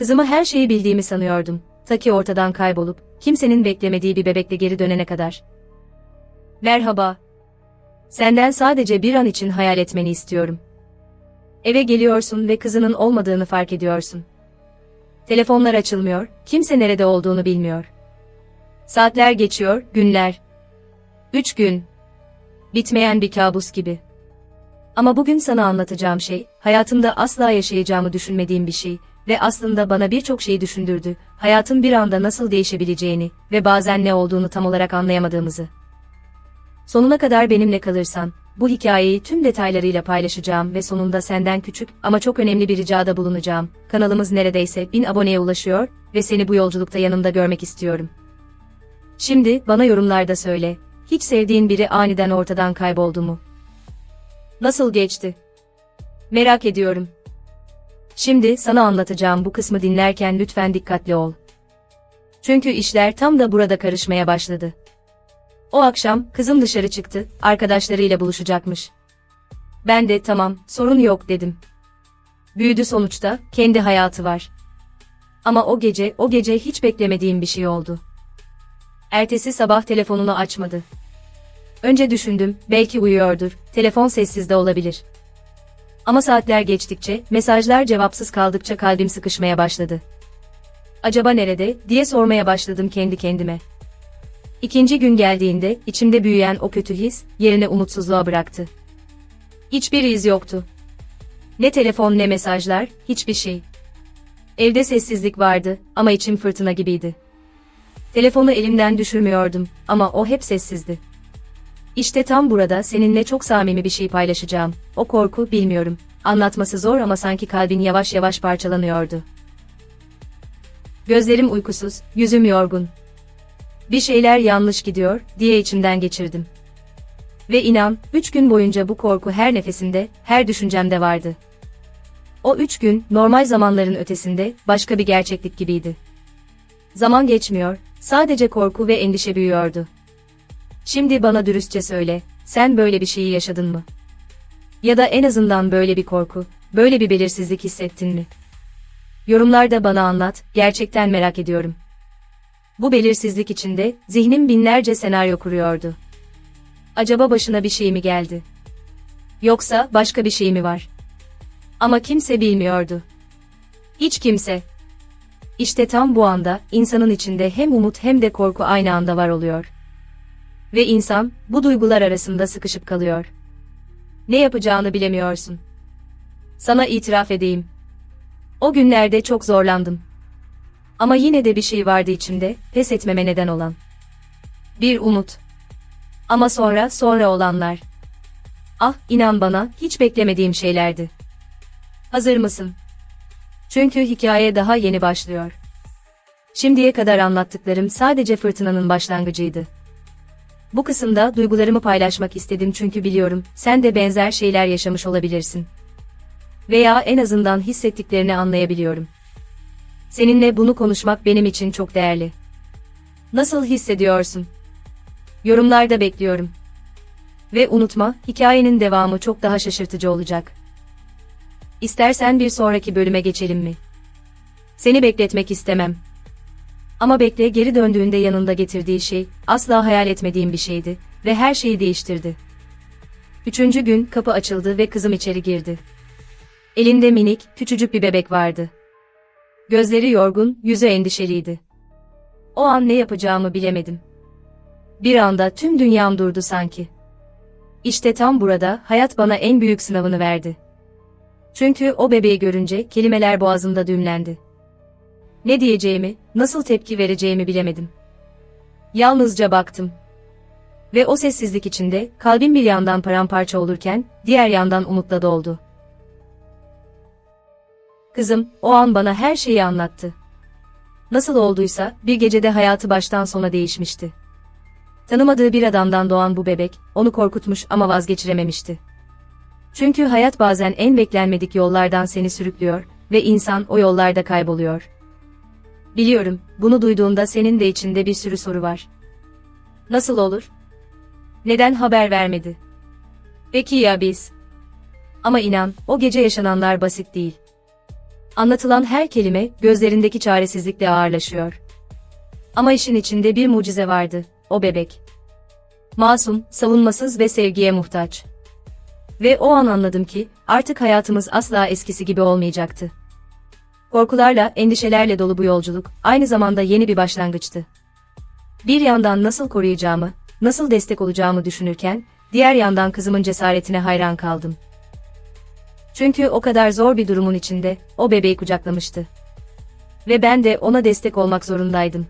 Kızımı her şeyi bildiğimi sanıyordum. Ta ortadan kaybolup, kimsenin beklemediği bir bebekle geri dönene kadar. Merhaba. Senden sadece bir an için hayal etmeni istiyorum. Eve geliyorsun ve kızının olmadığını fark ediyorsun. Telefonlar açılmıyor, kimse nerede olduğunu bilmiyor. Saatler geçiyor, günler. Üç gün. Bitmeyen bir kabus gibi. Ama bugün sana anlatacağım şey, hayatımda asla yaşayacağımı düşünmediğim bir şey ve aslında bana birçok şeyi düşündürdü, hayatın bir anda nasıl değişebileceğini ve bazen ne olduğunu tam olarak anlayamadığımızı. Sonuna kadar benimle kalırsan, bu hikayeyi tüm detaylarıyla paylaşacağım ve sonunda senden küçük ama çok önemli bir ricada bulunacağım. Kanalımız neredeyse 1000 aboneye ulaşıyor ve seni bu yolculukta yanımda görmek istiyorum. Şimdi bana yorumlarda söyle, hiç sevdiğin biri aniden ortadan kayboldu mu? Nasıl geçti? Merak ediyorum. Şimdi sana anlatacağım bu kısmı dinlerken lütfen dikkatli ol. Çünkü işler tam da burada karışmaya başladı. O akşam kızım dışarı çıktı, arkadaşlarıyla buluşacakmış. Ben de tamam, sorun yok dedim. Büyüdü sonuçta, kendi hayatı var. Ama o gece, o gece hiç beklemediğim bir şey oldu. Ertesi sabah telefonunu açmadı. Önce düşündüm, belki uyuyordur, telefon sessizde olabilir. Ama saatler geçtikçe, mesajlar cevapsız kaldıkça kalbim sıkışmaya başladı. Acaba nerede, diye sormaya başladım kendi kendime. İkinci gün geldiğinde, içimde büyüyen o kötü his, yerine umutsuzluğa bıraktı. Hiçbir iz yoktu. Ne telefon ne mesajlar, hiçbir şey. Evde sessizlik vardı ama içim fırtına gibiydi. Telefonu elimden düşürmüyordum ama o hep sessizdi. İşte tam burada seninle çok samimi bir şey paylaşacağım. O korku bilmiyorum. Anlatması zor ama sanki kalbin yavaş yavaş parçalanıyordu. Gözlerim uykusuz, yüzüm yorgun. Bir şeyler yanlış gidiyor diye içimden geçirdim. Ve inan, üç gün boyunca bu korku her nefesimde, her düşüncemde vardı. O üç gün, normal zamanların ötesinde, başka bir gerçeklik gibiydi. Zaman geçmiyor, sadece korku ve endişe büyüyordu. Şimdi bana dürüstçe söyle, sen böyle bir şeyi yaşadın mı? Ya da en azından böyle bir korku, böyle bir belirsizlik hissettin mi? Yorumlarda bana anlat, gerçekten merak ediyorum. Bu belirsizlik içinde, zihnim binlerce senaryo kuruyordu. Acaba başına bir şey mi geldi? Yoksa başka bir şey mi var? Ama kimse bilmiyordu. Hiç kimse. İşte tam bu anda, insanın içinde hem umut hem de korku aynı anda var oluyor. Ve insan, bu duygular arasında sıkışıp kalıyor. Ne yapacağını bilemiyorsun. Sana itiraf edeyim. O günlerde çok zorlandım. Ama yine de bir şey vardı içimde, pes etmeme neden olan. Bir umut. Ama sonra, sonra olanlar. Ah, inan bana, hiç beklemediğim şeylerdi. Hazır mısın? Çünkü hikaye daha yeni başlıyor. Şimdiye kadar anlattıklarım sadece fırtınanın başlangıcıydı. Bu kısımda duygularımı paylaşmak istedim çünkü biliyorum, sen de benzer şeyler yaşamış olabilirsin. Veya en azından hissettiklerini anlayabiliyorum. Seninle bunu konuşmak benim için çok değerli. Nasıl hissediyorsun? Yorumlarda bekliyorum. Ve unutma, hikayenin devamı çok daha şaşırtıcı olacak. İstersen bir sonraki bölüme geçelim mi? Seni bekletmek istemem. Ama bekle geri döndüğünde yanında getirdiği şey, asla hayal etmediğim bir şeydi ve her şeyi değiştirdi. Üçüncü gün kapı açıldı ve kızım içeri girdi. Elinde minik, küçücük bir bebek vardı. Gözleri yorgun, yüzü endişeliydi. O an ne yapacağımı bilemedim. Bir anda tüm dünyam durdu sanki. İşte tam burada hayat bana en büyük sınavını verdi. Çünkü o bebeği görünce kelimeler boğazımda düğümlendi. Ne diyeceğimi, nasıl tepki vereceğimi bilemedim. Yalnızca baktım. Ve o sessizlik içinde kalbim bir yandan paramparça olurken diğer yandan umutla doldu. Kızım, o an bana her şeyi anlattı. Nasıl olduysa, bir gecede hayatı baştan sona değişmişti. Tanımadığı bir adamdan doğan bu bebek, onu korkutmuş ama vazgeçirememişti. Çünkü hayat bazen en beklenmedik yollardan seni sürüklüyor ve insan o yollarda kayboluyor. Biliyorum, bunu duyduğunda senin de içinde bir sürü soru var. Nasıl olur? Neden haber vermedi? Peki ya biz? Ama inan, o gece yaşananlar basit değil. Anlatılan her kelime gözlerindeki çaresizlikle ağırlaşıyor. Ama işin içinde bir mucize vardı, o bebek. Masum, savunmasız ve sevgiye muhtaç. Ve o an anladım ki, artık hayatımız asla eskisi gibi olmayacaktı. Korkularla, endişelerle dolu bu yolculuk, aynı zamanda yeni bir başlangıçtı. Bir yandan nasıl koruyacağımı, nasıl destek olacağımı düşünürken, diğer yandan kızımın cesaretine hayran kaldım. Çünkü o kadar zor bir durumun içinde, o bebeği kucaklamıştı. Ve ben de ona destek olmak zorundaydım.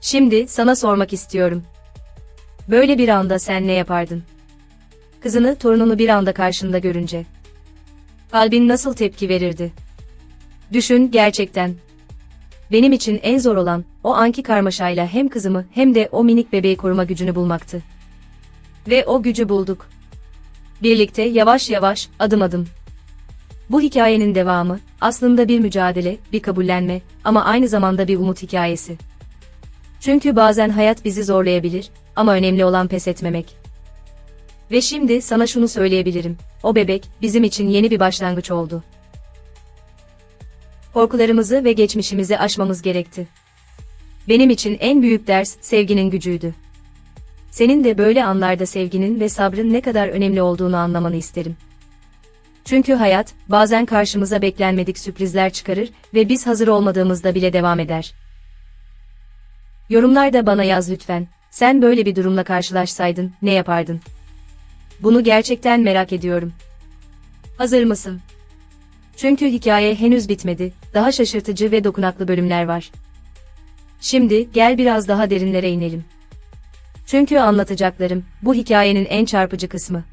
Şimdi, sana sormak istiyorum. Böyle bir anda sen ne yapardın? Kızını, torununu bir anda karşında görünce. Kalbin nasıl tepki verirdi? Düşün, gerçekten. Benim için en zor olan, o anki karmaşayla hem kızımı hem de o minik bebeği koruma gücünü bulmaktı. Ve o gücü bulduk. Birlikte yavaş yavaş, adım adım. Bu hikayenin devamı, aslında bir mücadele, bir kabullenme ama aynı zamanda bir umut hikayesi. Çünkü bazen hayat bizi zorlayabilir ama önemli olan pes etmemek. Ve şimdi sana şunu söyleyebilirim. O bebek bizim için yeni bir başlangıç oldu. Korkularımızı ve geçmişimizi aşmamız gerekti. Benim için en büyük ders sevginin gücüydü. Senin de böyle anlarda sevginin ve sabrın ne kadar önemli olduğunu anlamanı isterim. Çünkü hayat bazen karşımıza beklenmedik sürprizler çıkarır ve biz hazır olmadığımızda bile devam eder. Yorumlarda bana yaz lütfen. Sen böyle bir durumla karşılaşsaydın ne yapardın? Bunu gerçekten merak ediyorum. Hazır mısın? Çünkü hikaye henüz bitmedi. Daha şaşırtıcı ve dokunaklı bölümler var. Şimdi gel biraz daha derinlere inelim. Çünkü anlatacaklarım bu hikayenin en çarpıcı kısmı.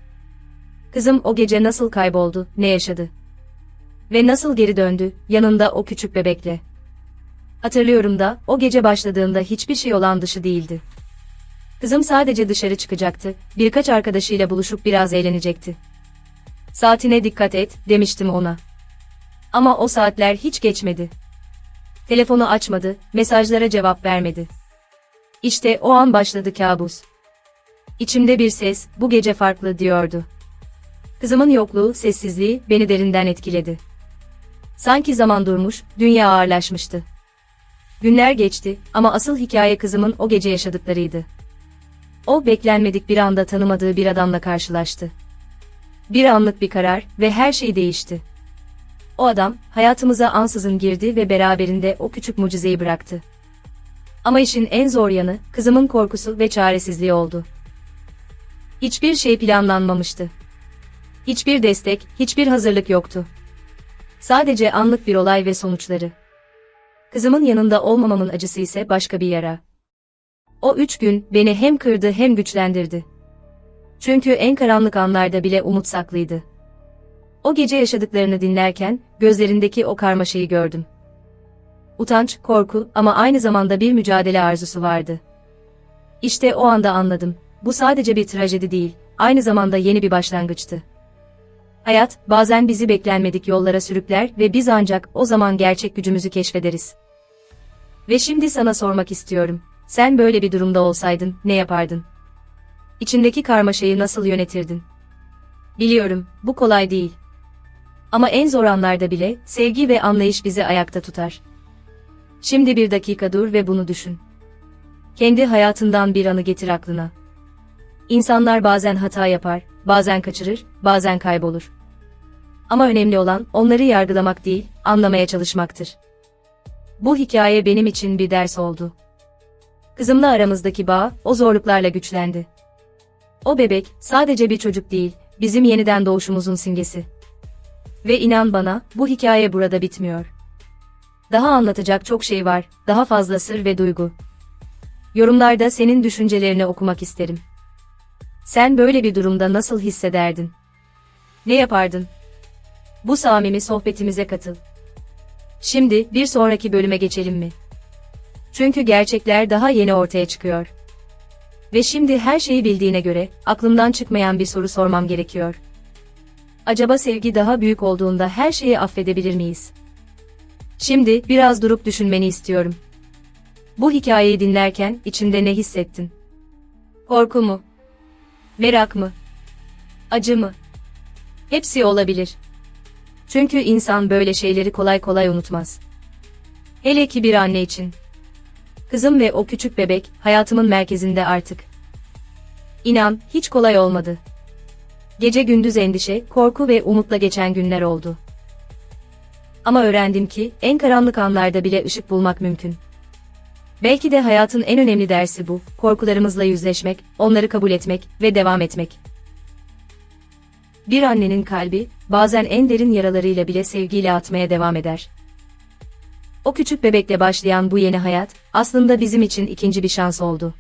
Kızım o gece nasıl kayboldu, ne yaşadı? Ve nasıl geri döndü, yanında o küçük bebekle. Hatırlıyorum da, o gece başladığında hiçbir şey olan dışı değildi. Kızım sadece dışarı çıkacaktı, birkaç arkadaşıyla buluşup biraz eğlenecekti. Saatine dikkat et, demiştim ona. Ama o saatler hiç geçmedi. Telefonu açmadı, mesajlara cevap vermedi. İşte o an başladı kabus. İçimde bir ses, bu gece farklı diyordu. Kızımın yokluğu, sessizliği beni derinden etkiledi. Sanki zaman durmuş, dünya ağırlaşmıştı. Günler geçti ama asıl hikaye kızımın o gece yaşadıklarıydı. O beklenmedik bir anda tanımadığı bir adamla karşılaştı. Bir anlık bir karar ve her şey değişti. O adam hayatımıza ansızın girdi ve beraberinde o küçük mucizeyi bıraktı. Ama işin en zor yanı kızımın korkusu ve çaresizliği oldu. Hiçbir şey planlanmamıştı. Hiçbir destek, hiçbir hazırlık yoktu. Sadece anlık bir olay ve sonuçları. Kızımın yanında olmamamın acısı ise başka bir yara. O üç gün beni hem kırdı hem güçlendirdi. Çünkü en karanlık anlarda bile umut saklıydı. O gece yaşadıklarını dinlerken gözlerindeki o karmaşayı gördüm. Utanç, korku ama aynı zamanda bir mücadele arzusu vardı. İşte o anda anladım. Bu sadece bir trajedi değil, aynı zamanda yeni bir başlangıçtı. Hayat, bazen bizi beklenmedik yollara sürükler ve biz ancak o zaman gerçek gücümüzü keşfederiz. Ve şimdi sana sormak istiyorum. Sen böyle bir durumda olsaydın, ne yapardın? İçindeki karmaşayı nasıl yönetirdin? Biliyorum, bu kolay değil. Ama en zor anlarda bile, sevgi ve anlayış bizi ayakta tutar. Şimdi bir dakika dur ve bunu düşün. Kendi hayatından bir anı getir aklına. İnsanlar bazen hata yapar, bazen kaçırır, bazen kaybolur. Ama önemli olan onları yargılamak değil, anlamaya çalışmaktır. Bu hikaye benim için bir ders oldu. Kızımla aramızdaki bağ o zorluklarla güçlendi. O bebek sadece bir çocuk değil, bizim yeniden doğuşumuzun simgesi. Ve inan bana, bu hikaye burada bitmiyor. Daha anlatacak çok şey var, daha fazla sır ve duygu. Yorumlarda senin düşüncelerini okumak isterim. Sen böyle bir durumda nasıl hissederdin? Ne yapardın? Bu samimi sohbetimize katıl. Şimdi bir sonraki bölüme geçelim mi? Çünkü gerçekler daha yeni ortaya çıkıyor. Ve şimdi her şeyi bildiğine göre aklımdan çıkmayan bir soru sormam gerekiyor. Acaba sevgi daha büyük olduğunda her şeyi affedebilir miyiz? Şimdi biraz durup düşünmeni istiyorum. Bu hikayeyi dinlerken içinde ne hissettin? Korku mu? Merak mı? Acı mı? Hepsi olabilir. Çünkü insan böyle şeyleri kolay kolay unutmaz. Hele ki bir anne için. Kızım ve o küçük bebek hayatımın merkezinde artık. İnan, hiç kolay olmadı. Gece gündüz endişe, korku ve umutla geçen günler oldu. Ama öğrendim ki en karanlık anlarda bile ışık bulmak mümkün. Belki de hayatın en önemli dersi bu, korkularımızla yüzleşmek, onları kabul etmek ve devam etmek. Bir annenin kalbi, bazen en derin yaralarıyla bile sevgiyle atmaya devam eder. O küçük bebekle başlayan bu yeni hayat, aslında bizim için ikinci bir şans oldu.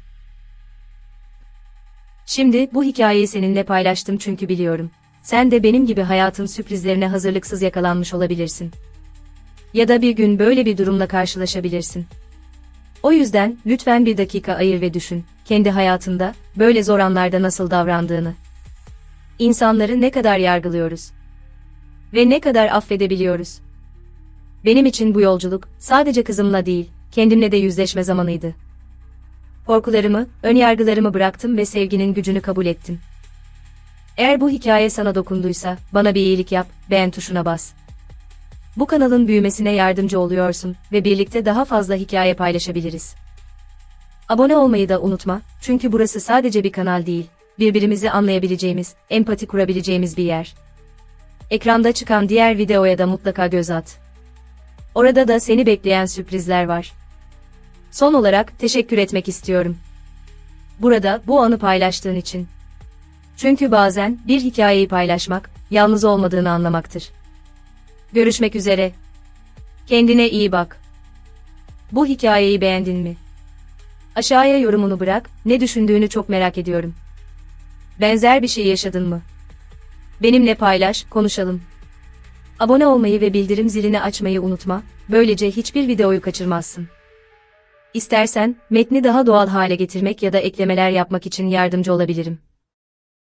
Şimdi bu hikayeyi seninle paylaştım çünkü biliyorum. Sen de benim gibi hayatın sürprizlerine hazırlıksız yakalanmış olabilirsin. Ya da bir gün böyle bir durumla karşılaşabilirsin. O yüzden lütfen bir dakika ayır ve düşün, kendi hayatında böyle zor anlarda nasıl davrandığını. İnsanları ne kadar yargılıyoruz ve ne kadar affedebiliyoruz. Benim için bu yolculuk sadece kızımla değil, kendimle de yüzleşme zamanıydı. Korkularımı, önyargılarımı bıraktım ve sevginin gücünü kabul ettim. Eğer bu hikaye sana dokunduysa, bana bir iyilik yap, beğen tuşuna bas. Bu kanalın büyümesine yardımcı oluyorsun ve birlikte daha fazla hikaye paylaşabiliriz. Abone olmayı da unutma, çünkü burası sadece bir kanal değil, birbirimizi anlayabileceğimiz, empati kurabileceğimiz bir yer. Ekranda çıkan diğer videoya da mutlaka göz at. Orada da seni bekleyen sürprizler var. Son olarak teşekkür etmek istiyorum. Burada bu anı paylaştığın için. Çünkü bazen bir hikayeyi paylaşmak yalnız olmadığını anlamaktır. Görüşmek üzere. Kendine iyi bak. Bu hikayeyi beğendin mi? Aşağıya yorumunu bırak, ne düşündüğünü çok merak ediyorum. Benzer bir şey yaşadın mı? Benimle paylaş, konuşalım. Abone olmayı ve bildirim zilini açmayı unutma, böylece hiçbir videoyu kaçırmazsın. İstersen, metni daha doğal hale getirmek ya da eklemeler yapmak için yardımcı olabilirim.